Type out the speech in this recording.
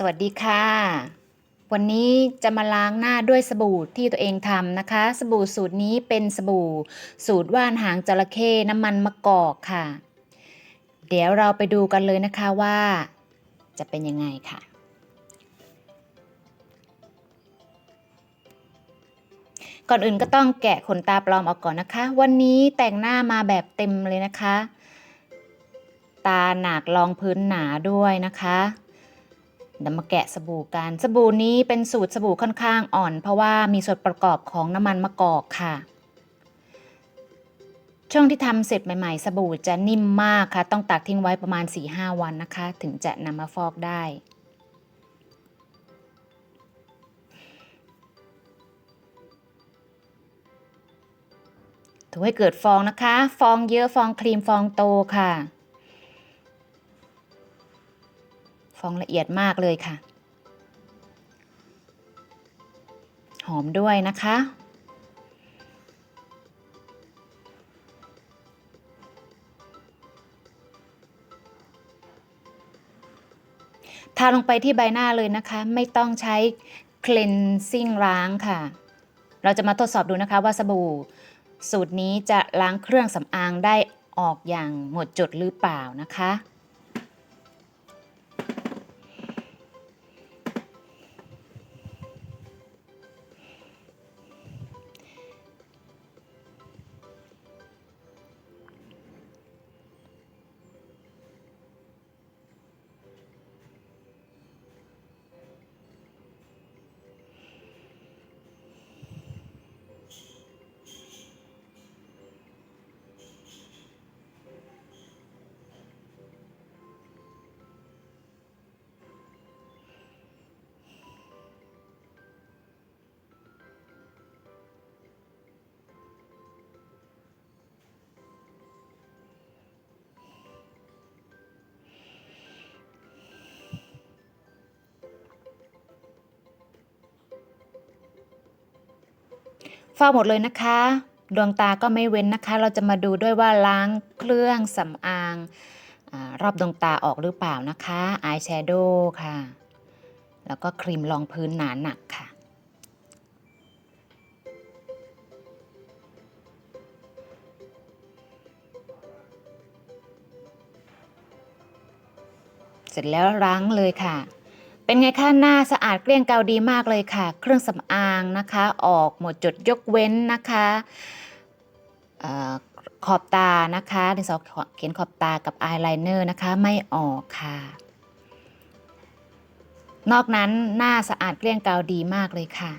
สวัสดีค่ะ วันนี้จะมาล้างหน้าด้วยสบู่ที่ตัวเองทำนะคะ สบู่สูตรนี้เป็นสบู่ สูตรว่านหางจระเข้น้ำมันมะกอกค่ะ เดี๋ยวเราไปดูกันเลยนะคะว่า จะเป็นยังไงค่ะ ก่อนอื่นก็ต้องแกะขนตาปลอมออกก่อนนะคะ วันนี้แต่งหน้ามาแบบเต็มเลยนะคะ ตาหนักรองพื้นหนาด้วยนะคะ เดี๋ยวมาแกะสบู่กัน สบู่นี้เป็นสูตรสบู่ค่อนข้างอ่อน เพราะว่ามีส่วนประกอบของน้ำมันมะกอกค่ะ ช่วงที่ทำเสร็จใหม่ ๆ สบู่จะนิ่มมากค่ะ ต้องตากทิ้งไว้ประมาณ 4-5 วันนะคะ ถึงจะนำมาฟอกได้ ถูให้เกิดฟองนะคะ ฟองเยอะฟองครีมฟองโตค่ะ ฟองละเอียดมากเลยค่ะ หอมด้วยนะคะ ทาลงไปที่ใบหน้าเลยนะคะ ไม่ต้องใช้ cleansing ล้างค่ะ เราจะมาทดสอบดูนะคะว่าสบู่สูตรนี้จะล้างเครื่องสำอางได้ออกอย่างหมดจดหรือเปล่านะคะ ฟอกหมดเลยนะคะ ดวงตาก็ไม่เว้นนะคะ เราจะมาดูด้วยว่าล้างเครื่องสำอางอรอบดวงตาออกหรือเปล่านะคะอายแชโดว์ค่ะ แล้วก็ครีมรองพื้นหนาหนักค่ะ เสร็จแล้วล้างเลยค่ะ เป็นไงคะหน้าสะอาดเกลี้ยงเกาดีมากเลยค่ะ เครื่องสำอางนะคะ ออกหมดจุดยกเว้นนะคะออขอบตานะคะดินสอเขียนขอบตากับอายไลเนอร์นะคะไม่ออกค่ะ นอกนั้นหน้าสะอาดเกลี้ยงเกาดีมากเลยค่ะ